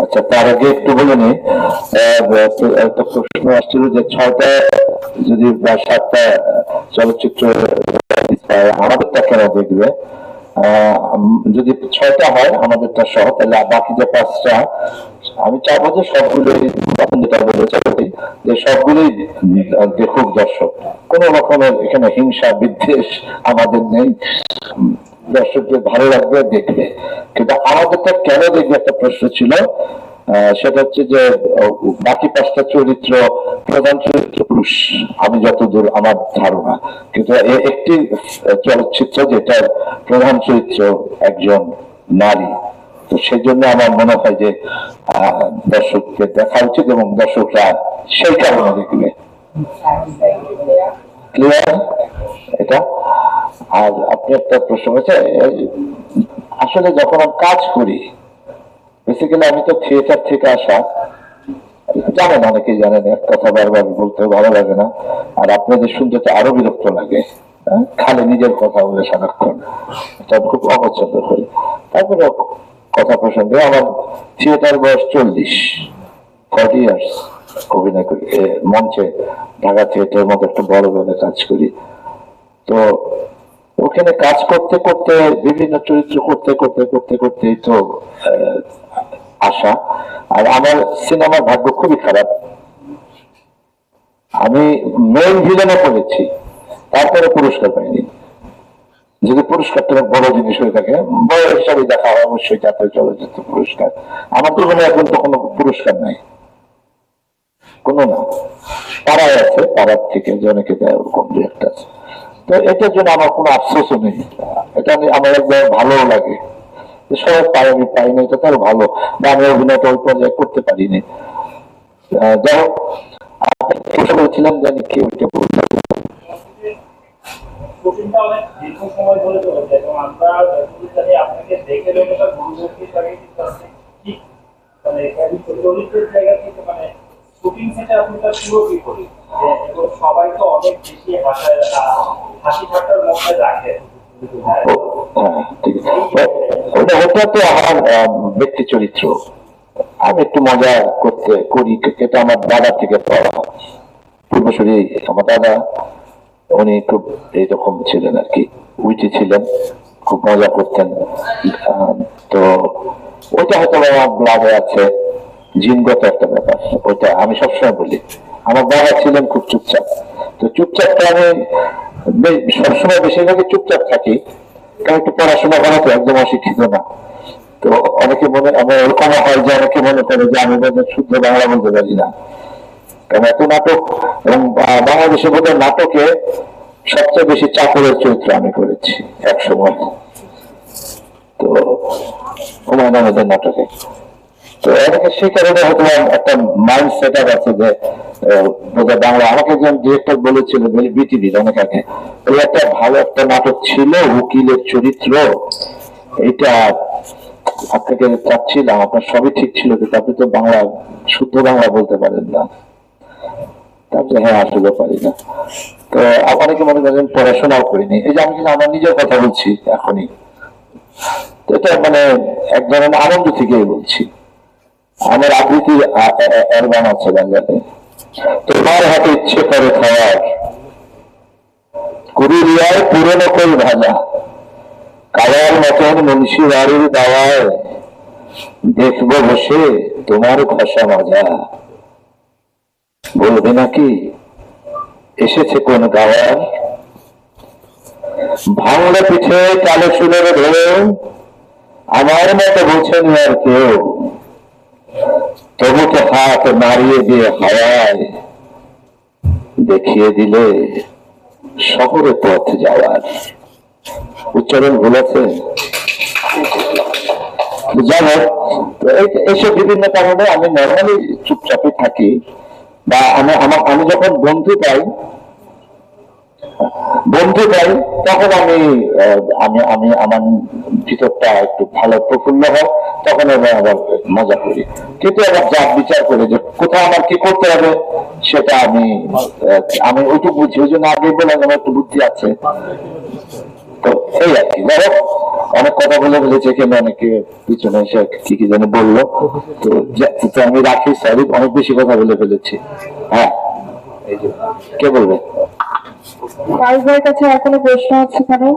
আচ্ছা তার আগে একটু বলে নি একটা প্রশ্ন আসছিল যে ছয়টা যদি বা সাতটা চলচ্চিত্র আমাদেরটা কেন দেখবে? যদি ছয়টা হয় আমাদেরটা সহ তাহলে বাকি যে পাঁচটা আমি চাবো যে সবগুলোই তখন যেটা বলেছে যে সবগুলোই দেখুক দর্শক। কোন রকমের এখানে হিংসা বিদ্বেষ আমাদের নেই। উম, দর্শকদের ভালো লাগবে দেখবে কিন্তু আমাদেরটা কেন দেখবে একটা প্রশ্ন ছিল সেটা হচ্ছে যে বাকি পাঁচটা চরিত্র, প্রধান চরিত্র পুরুষ। আমি যতদূর আমার ধারণা। কিন্তু একটি চলচ্চিত্র যেটার প্রধান চরিত্র একজন নারী। তো সেই জন্য আমার মনে হয় যে দর্শককে দেখা উচিত এবং দর্শকরা সেই কারণে দেখবে। ক্লিয়ার এটা? আর আপনি একটা প্রশ্ন করেছে আসলে যখন কাজ করি বেসিক্যালি আমি তো থিয়েটার থেকে আসা। জানেন অনেকেই জানেন, এক কথা বারবার বলতে ভালো লাগে না। আর আপনাদের শুনতে তো আরও বিরক্ত লাগে। হ্যাঁ? খালি নিজের কথা বলে সারাক্ষণ। এটা খুব অপছন্দ করি। তারপরে কথা প্রসঙ্গে আমার থিয়েটার বয়স চল্লিশ। ফর্টি ইয়ার্স অভিনয় করি। মঞ্চে ঢাকা থিয়েটারের মতো একটা বড় দলে কাজ করি। তো ওখানে কাজ করতে করতে, বিভিন্ন চরিত্র করতে করতে করতে, করতেই তো আসা আর আমার সিনেমার ভাগ্য খুবই খারাপ। আমি মেইন ভিলেনে করেছি। তারপরে পুরস্কার পাইনি। যদি পুরস্কারটা বড় জিনিস হয়ে থাকে, বড় হিসাবে দেখা হয়, অবশ্যই জাতীয় চলচ্চিত্র পুরস্কার। আমার জীবনে এখন তো কোনো পুরস্কার নাই। কোনো না। পাড়ায় আছে, পাড়ার থেকে যে অনেকে দেয় ওরকম দু একটা আছে। তো এটার জন্য আমার কোনো আফসোসও নেই। এটা আমি আমার একবার ভালোও লাগে। যে সবাই পাই না এটা তার ভালো। বা আমি অভিনয়টা ওই পর্যায়ে করতে পারিনি। যাই হোক প্রশ্ন জানি কি ওইটা বলতে শুটিংটা অনেক দীর্ঘ সময় ধরে চলেছে এবং আমরা জানি আপনাকে দেখে যতটা গুরুমুখী থাকে কিন্তু আপনি ঠিক মানে চরিত্রের জায়গা থেকে মানে শুটিং সেটে আপনি তার পুরো কি করি এবং সবাই তো অনেক বেশি হাসায় হাসি ঠাট্টার মধ্যে রাখে। হ্যাঁ, ঠিক আছে। ওটা ওটা তো আমার ব্যক্তি চরিত্র। আমি একটু মজা করতে, করি এটা আমার দাদা থেকে পড়া। পূর্বসূরি আমার দাদা, উনি খুব এইরকম ছিলেন আর কি, উইটি ছিলেন, খুব মজা করতেন। তো ওইটা হয়তো আমার ব্লাডে আছে, জিনগত একটা ব্যাপার। ওইটা আমি সবসময় বলি। আমার বাবা ছিলেন খুব চুপচাপ। তো চুপচাপটা আমি সবসময় বেশিরভাগই চুপচাপ থাকি। কারণ পড়াশোনা করা তো একদম অশিক্ষিত না। তো অনেকে মনে, আমার এরকম হয় যে অনেকে মনে করে যে আমি শুদ্ধ বাংলা বলতে পারি না। কারণ এত নাটক, এবং বাংলাদেশে বোধহয় নাটকে সবচেয়ে বেশি চাকরের চরিত্র আমি করেছি এক সময় তো হুমায়ুন আহমেদের নাটকে। তো অনেকে সেই কারণে হয়তো একটা মাইন্ড সেট আছে যে বাংলা, আমাকে একজন ডিরেক্টর বলেছিল বিটিভির অনেক আগে। ওই একটা ভালো একটা নাটক ছিল, উকিলের চরিত্র। এটা আপনাকে চাচ্ছিলাম, আপনার সবই ঠিক ছিল, কিন্তু আপনি তো বাংলা, শুদ্ধ বাংলা বলতে পারেন না। তারপরে হ্যাঁ আসলে পারি না। তো মনে করেন পড়াশোনাও করিনি। এই যে আমি কিন্তু আমার নিজের কথা বলছি এখনই। এটা মানে এক ধরনের আনন্দ থেকেই বলছি। আমার আবৃত্তি অ্যালবাম আছে বাংলাতে। তোমার হাতে ইচ্ছে করে খাওয়ার কুড়িয়ায় পুরনো কই ভাজা। কালার মতন মুন্সি বাড়ির দাওয়ায় দেখব বসে তোমার ঘষা মাজা বলবে নাকি, এসেছে কোন গাওয়ার? ভাঙলে পিঠে কালো চুলের ধরে আমার মতো বোঝেন আর কেউ। তবু তো হাত নাড়িয়ে দিয়ে হাওয়ায় দেখিয়ে দিলে শহরে পথ যাওয়ার উচ্চারণ ভুল আছে এসব বিভিন্ন কারণে আমি নর্মালি চুপচাপে থাকি বা আমি যখন বন্ধু পাই বন্ধু পাই তখন আমি আমি আমি আমার ভিতরটা একটু ভালো প্রফুল্ল হয় তখন আমি আবার মজা করি। কিন্তু আবার যা বিচার করে যে কোথাও আমার কি করতে হবে, সেটা আমি আমি ওইটুকু বুঝি, ওই জন্য আগে বলে আমার একটু বুদ্ধি আছে। তো এই আর কি। যাই অনেক কথা বলে ফেলেছে, এখানে অনেকে পিছনে এসে কি কি যেন বলল। তো আমি রাখি সরি অনেক বেশি কথা বলে ফেলেছি। হ্যাঁ কে বলবে? ভাইয়ের কাছে আর কোনো প্রশ্ন আছে আমার